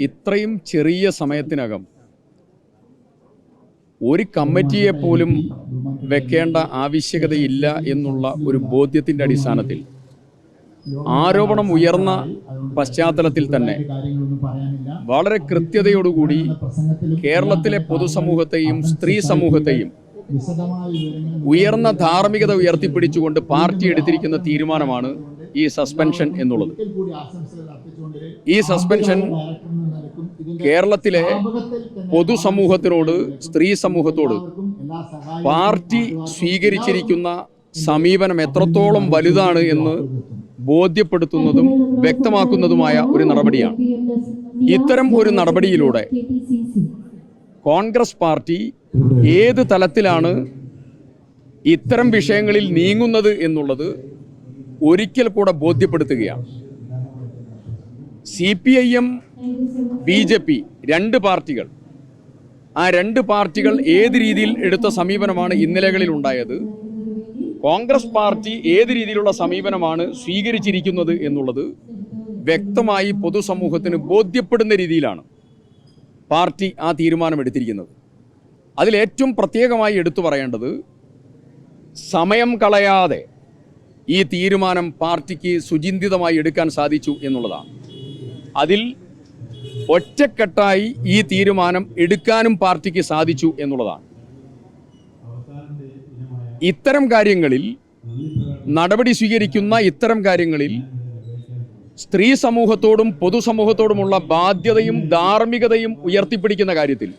ഇത്രയും ചെറിയ സമയത്തിനകം ഒരു കമ്മിറ്റിയെ പോലും വെക്കേണ്ട ആവശ്യകതയില്ല എന്നുള്ള ഒരു ബോധ്യത്തിന്റെ അടിസ്ഥാനത്തിൽ ആരോപണം ഉയർന്ന പശ്ചാത്തലത്തിൽ തന്നെ വളരെ കൃത്യതയോടുകൂടി കേരളത്തിലെ പൊതുസമൂഹത്തെയും സ്ത്രീ സമൂഹത്തെയും ഉയർന്ന ധാർമ്മികത ഉയർത്തിപ്പിടിച്ചുകൊണ്ട് പാർട്ടി എടുത്തിരിക്കുന്ന തീരുമാനമാണ് ഈ സസ്പെൻഷൻ എന്നുള്ളത്. ഈ സസ്പെൻഷൻ കേരളത്തിലെ പൊതുസമൂഹത്തിനോട് സ്ത്രീ സമൂഹത്തോട് പാർട്ടി സ്വീകരിച്ചിരിക്കുന്ന സമീപനം എത്രത്തോളം വലുതാണ് എന്ന് ബോധ്യപ്പെടുത്തുന്നതും വ്യക്തമാക്കുന്നതുമായ ഒരു നടപടിയാണ്. ഇത്തരം ഒരു നടപടിയിലൂടെ കോൺഗ്രസ് പാർട്ടി ഏത് തലത്തിലാണ് ഇത്തരം വിഷയങ്ങളിൽ നീങ്ങുന്നത് എന്നുള്ളത് ഒരിക്കൽ കൂടെ ബോധ്യപ്പെടുത്തുകയാണ്. C P I M B J P രണ്ട് പാർട്ടികൾ. ആ രണ്ട് പാർട്ടികൾ ഏത് രീതിയിൽ എടുത്ത സമീപനമാണ് ഇന്നലകളിൽ ഉണ്ടായത്? കോൺഗ്രസ് പാർട്ടി ഏത് രീതിയിലുള്ള സമീപനമാണ് സ്വീകരിച്ചിരിക്കുന്നത് എന്നുള്ളത് വ്യക്തമായി പൊതുസമൂഹത്തിന് ബോധ്യപ്പെടുന്ന രീതിയിലാണ് പാർട്ടി ആ തീരുമാനമെടുത്തിരിക്കുന്നത്. അതിലേറ്റവും പ്രത്യേകമായി എടുത്തു പറയേണ്ടത് സമയം കളയാതെ ഈ തീരുമാനം പാർട്ടിക്ക് സുചിന്തിതമായി എടുക്കാൻ സാധിച്ചു എന്നുള്ളതാണ്. അതിൽ ഒറ്റക്കെട്ടായി ഈ തീരുമാനം എടുക്കാനും പാർട്ടിക്ക് സാധിച്ചു എന്നുള്ളതാണ്. ഇത്തരം കാര്യങ്ങളിൽ നടപടി സ്വീകരിക്കുന്ന ഇത്തരം കാര്യങ്ങളിൽ സ്ത്രീ സമൂഹത്തോടും പൊതുസമൂഹത്തോടുമുള്ള ബാധ്യതയും ധാർമ്മികതയും ഉയർത്തിപ്പിടിക്കുന്ന കാര്യത്തിൽ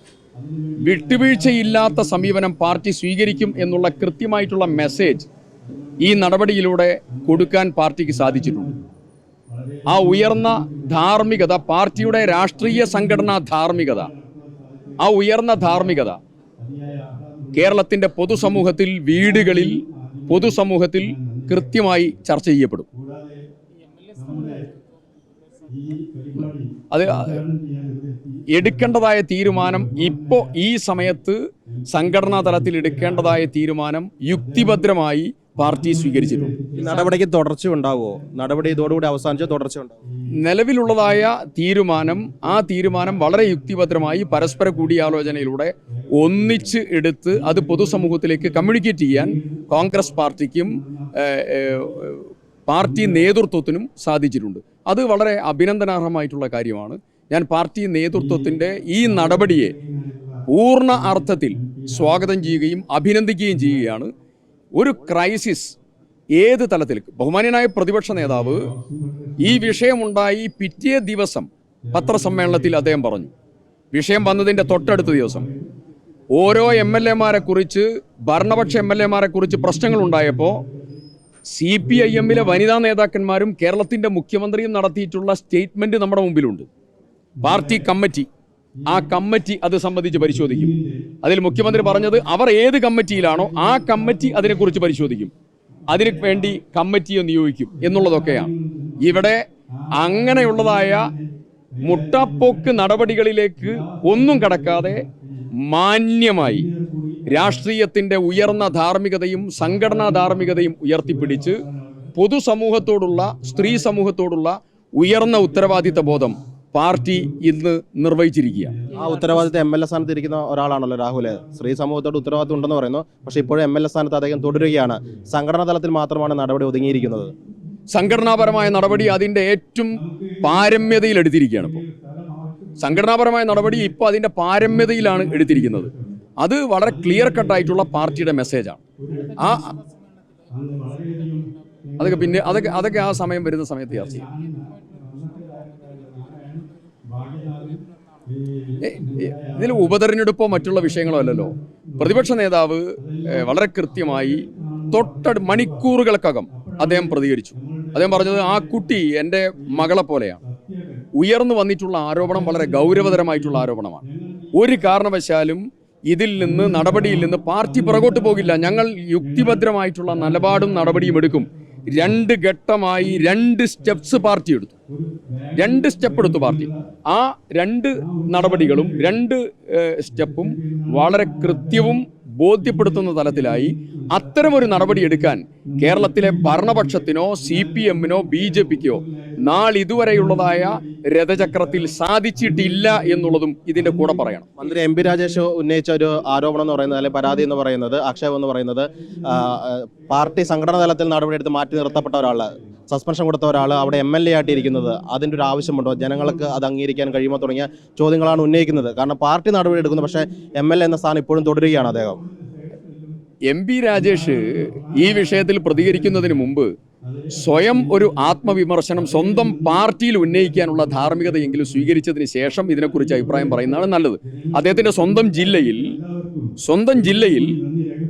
വിട്ടുവീഴ്ചയില്ലാത്ത സമീപനം പാർട്ടി സ്വീകരിക്കും എന്നുള്ള കൃത്യമായിട്ടുള്ള മെസ്സേജ് ഈ നടപടിയിലൂടെ കൊടുക്കാൻ പാർട്ടിക്ക് സാധിച്ചിട്ടുണ്ട്. ആ ഉയർന്ന ധാർമ്മികത പാർട്ടിയുടെ രാഷ്ട്രീയ സംഘടനാ ധാർമ്മികത ആ ഉയർന്ന ധാർമ്മികത. കേരളത്തിന്റെ പൊതുസമൂഹത്തിൽ വീടുകളിൽ പൊതുസമൂഹത്തിൽ കൃത്യമായി ചർച്ച ചെയ്യപ്പെടും. അത് എടുക്കേണ്ടതായ തീരുമാനം ഇപ്പോൾ ഈ സമയത്ത് സംഘടനാ തലത്തിൽ എടുക്കേണ്ടതായ തീരുമാനം യുക്തിഭദ്രമായി പാർട്ടി സ്വീകരിച്ചിട്ടുണ്ട് ഈ നടപടിക്ക് തുടർച്ച ഉണ്ടാവുമോ? നടപടി ഇതോടുകൂടി അവസാനിച്ച തുടർച്ച ഉണ്ടാവും. നിലവിലുള്ളതായ തീരുമാനം ആ തീരുമാനം വളരെ യുക്തിഭദ്രമായി പരസ്പര കൂടിയാലോചനയിലൂടെ ഒന്നിച്ച് എടുത്ത് അത് പൊതുസമൂഹത്തിലേക്ക് കമ്മ്യൂണിക്കേറ്റ് ചെയ്യാൻ കോൺഗ്രസ് പാർട്ടിക്കും പാർട്ടി നേതൃത്വത്തിനും സാധിച്ചിട്ടുണ്ട്. അത് വളരെ അഭിനന്ദനാർഹമായിട്ടുള്ള കാര്യമാണ്. ഞാൻ പാർട്ടി നേതൃത്വത്തിന്റെ ഈ നടപടിയെ പൂർണ അർത്ഥത്തിൽ സ്വാഗതം ചെയ്യുകയും അഭിനന്ദിക്കുകയും ചെയ്യുകയാണ്. ഒരു ക്രൈസിസ് ഏത് തലത്തിൽ? ബഹുമാന്യനായ പ്രതിപക്ഷ നേതാവ് ഈ വിഷയമുണ്ടായി പിറ്റേ ദിവസം പത്രസമ്മേളനത്തിൽ അദ്ദേഹം പറഞ്ഞു. വിഷയം വന്നതിന്റെ തൊട്ടടുത്ത ദിവസം. ഓരോ എം എൽ എമാരെ കുറിച്ച് ഭരണപക്ഷ എം എൽ എമാരെ കുറിച്ച് പ്രശ്നങ്ങൾ ഉണ്ടായപ്പോൾ സി പി ഐ എമ്മിലെ വനിതാ നേതാക്കന്മാരും കേരളത്തിന്റെ മുഖ്യമന്ത്രിയും നടത്തിയിട്ടുള്ള സ്റ്റേറ്റ്മെന്റ് നമ്മുടെ മുമ്പിലുണ്ട്. പാർട്ടി കമ്മിറ്റി ആ കമ്മിറ്റി അത് സംബന്ധിച്ച് പരിശോധിക്കും. അതിൽ മുഖ്യമന്ത്രി പറഞ്ഞത് അവർ ഏത് കമ്മിറ്റിയിലാണോ ആ കമ്മിറ്റി അതിനെക്കുറിച്ച് പരിശോധിക്കും. അതിനു വേണ്ടി കമ്മിറ്റിയെ നിയോഗിക്കും എന്നുള്ളതൊക്കെയാണ്. ഇവിടെ അങ്ങനെയുള്ളതായ മുട്ടപ്പൊക്ക് നടപടികളിലേക്ക് ഒന്നും കടക്കാതെ മാന്യമായി രാഷ്ട്രീയത്തിന്റെ ഉയർന്ന ധാർമ്മികതയും സംഘടനാ ധാർമ്മികതയും ഉയർത്തിപ്പിടിച്ച് പൊതുസമൂഹത്തോടുള്ള സ്ത്രീ സമൂഹത്തോടുള്ള ഉയർന്ന ഉത്തരവാദിത്ത ബോധം പാർട്ടി ഇന്ന് നിർവഹിച്ചിരിക്കുക ആ ഉത്തരവാദിത്തം എം എൽ എ സ്ഥാനത്ത് ഇരിക്കുന്ന ഒരാളാണല്ലോ രാഹുൽ സ്ത്രീ സമൂഹത്തോട് ഉത്തരവാദിത്തം ഉണ്ടെന്ന് പറയുന്നു. പക്ഷേ ഇപ്പോഴും എം എൽ എ സ്ഥാനത്ത് അദ്ദേഹം തുടരുകയാണ്. സംഘടനാ തലത്തിൽ മാത്രമാണ് നടപടി ഒതുങ്ങിയിരിക്കുന്നത്. സംഘടനാപരമായ നടപടി അതിന്റെ ഏറ്റവും പാരമ്യതയിൽ എടുത്തിരിക്കുകയാണ് ഇപ്പോൾ. സംഘടനാപരമായ നടപടി ഇപ്പോൾ അതിന്റെ പാരമ്യതയിലാണ് എടുത്തിരിക്കുന്നത്. അത് വളരെ ക്ലിയർ കട്ടായിട്ടുള്ള പാർട്ടിയുടെ മെസ്സേജാണ് ആ അതൊക്കെ പിന്നെ അതൊക്കെ അതൊക്കെ ആ സമയം വരുന്ന സമയത്ത് ചർച്ച ചെയ്യും. ഇതിൽ ഉപതെരഞ്ഞെടുപ്പോ മറ്റുള്ള വിഷയങ്ങളോ അല്ലല്ലോ. പ്രതിപക്ഷ നേതാവ് വളരെ കൃത്യമായി തൊട്ട മണിക്കൂറുകൾക്കകം അദ്ദേഹം പ്രതികരിച്ചു. അദ്ദേഹം പറഞ്ഞത് ആ കുട്ടി എന്റെ മകളെ പോലെയാണ്. ഉയർന്നു വന്നിട്ടുള്ള ആരോപണം വളരെ ഗൗരവതരമായിട്ടുള്ള ആരോപണമാണ്. ഒരു കാരണവശാലും ഇതിൽ നിന്ന് നടപടിയിൽ നിന്ന് പാർട്ടി പുറകോട്ട് പോകില്ല. ഞങ്ങൾ യുക്തിഭദ്രമായിട്ടുള്ള നിലപാടും നടപടിയും എടുക്കും. രണ്ട് ഘട്ടമായി രണ്ട് സ്റ്റെപ്സ് പാർട്ടി എടുത്തു. രണ്ട് സ്റ്റെപ്പ് എടുത്തു പാർട്ടി. ആ രണ്ട് നടപടികളും രണ്ട് സ്റ്റെപ്പും വളരെ കൃത്യവും ബോധ്യപ്പെടുത്തുന്ന തലത്തിലായി അത്തരമൊരു നടപടിയെടുക്കാൻ കേരളത്തിലെ ഭരണപക്ഷത്തിനോ സി പി എമ്മിനോ ബി ജെ പിക്കോ നാളിതുവരെയുള്ളതായ രഥചക്രത്തിൽ സാധിച്ചിട്ടില്ല എന്നുള്ളതും ഇതിന്റെ കൂടെ പറയണം. മന്ത്രി എം പി രാജേഷ് ഉന്നയിച്ച ഒരു ആരോപണം എന്ന് പറയുന്നത് അല്ലെങ്കിൽ പരാതി എന്ന് പറയുന്നത് ആക്ഷേപം എന്ന് പറയുന്നത് പാർട്ടി സംഘടന തലത്തിൽ നടപടിയെടുത്ത് മാറ്റി നിർത്തപ്പെട്ട ഒരാൾ സസ്പെൻഷൻ കൊടുത്ത ഒരാൾ അവിടെ എം എൽ എ ആയിട്ട് ഇരിക്കുന്നത് അതിന്റെ ഒരു ആവശ്യമുണ്ടോ? ജനങ്ങൾക്ക് അത് അംഗീകരിക്കാൻ കഴിയുമോ തുടങ്ങിയ ചോദ്യങ്ങളാണ് ഉന്നയിക്കുന്നത്. കാരണം പാർട്ടി നടപടി എടുക്കുന്നു പക്ഷേ എം എൽ എ എന്ന സ്ഥാനം ഇപ്പോഴും തുടരുകയാണ് അദ്ദേഹം. എം പി രാജേഷ് ഈ വിഷയത്തിൽ പ്രതികരിക്കുന്നതിന് മുമ്പ് സ്വയം ഒരു ആത്മവിമർശനം സ്വന്തം പാർട്ടിയിൽ ഉന്നയിക്കാനുള്ള ധാർമ്മികതയെങ്കിലും സ്വീകരിച്ചതിന് ശേഷം ഇതിനെക്കുറിച്ച് അഭിപ്രായം പറയുന്നതാണ് നല്ലത്. അദ്ദേഹത്തിന്റെ സ്വന്തം ജില്ലയിൽ സ്വന്തം ജില്ലയിൽ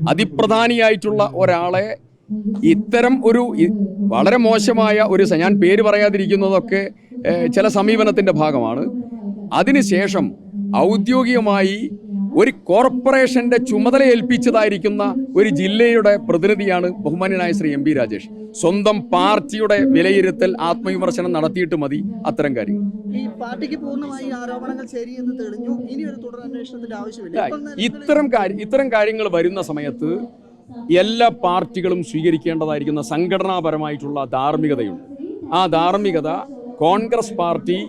അതിപ്രധാനിയായിട്ടുള്ള ഒരാളെ ഇത്തരം ഒരു വളരെ മോശമായ ഒരു ഞാൻ പേര് പറയാതിരിക്കുന്നതൊക്കെ ചില സമീപനത്തിന്റെ ഭാഗമാണ്. അതിനുശേഷം ഔദ്യോഗികമായി ഒരു കോർപ്പറേഷന്റെ ചുമതല ഏൽപ്പിച്ചതായിരിക്കുന്ന ഒരു ജില്ലയുടെ പ്രതിനിധിയാണ് ബഹുമാന്യനായ ശ്രീ എം പി രാജേഷ്. സ്വന്തം പാർട്ടിയുടെ വിലയിരുത്തൽ ആത്മവിമർശനം നടത്തിയിട്ട് മതി അത്തരം കാര്യങ്ങൾ. ഈ പാർട്ടിക്ക് പൂർണമായി ആരോപണങ്ങൾ ശരിയെന്ന് തെളിഞ്ഞു. ഇനി ഒരു തുടർ അന്വേഷണത്തിന്റെ ആവശ്യമില്ല. ഇത്തരം കാര്യം ഇത്തരം കാര്യങ്ങൾ വരുന്ന സമയത്ത് എല്ലാ പാർട്ടികളും സ്വീകരിക്കേണ്ടതായിരിക്കുന്ന സംഘടനാപരമായിട്ടുള്ള ധാർമ്മികതയുണ്ട്. ആ ധാർമ്മികത കോൺഗ്രസ് പാർട്ടി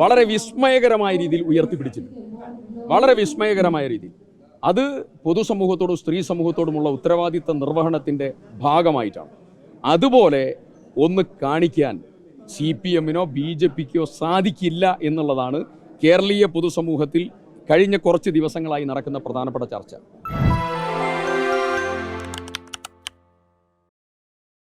വളരെ വിസ്മയകരമായ രീതിയിൽ ഉയർത്തിപ്പിടിച്ചിട്ടുണ്ട്. വളരെ വിസ്മയകരമായ രീതി. അത് പൊതുസമൂഹത്തോടും സ്ത്രീ സമൂഹത്തോടുമുള്ള ഉത്തരവാദിത്ത നിർവഹണത്തിന്റെ ഭാഗമായിട്ടാണ്. അതുപോലെ ഒന്ന് കാണിക്കാൻ സി പി എമ്മിനോ ബി ജെ പിക്കോ സാധിക്കില്ല എന്നുള്ളതാണ് കേരളീയ പൊതുസമൂഹത്തിൽ കഴിഞ്ഞ കുറച്ച് ദിവസങ്ങളായി നടക്കുന്ന പ്രധാനപ്പെട്ട ചർച്ച.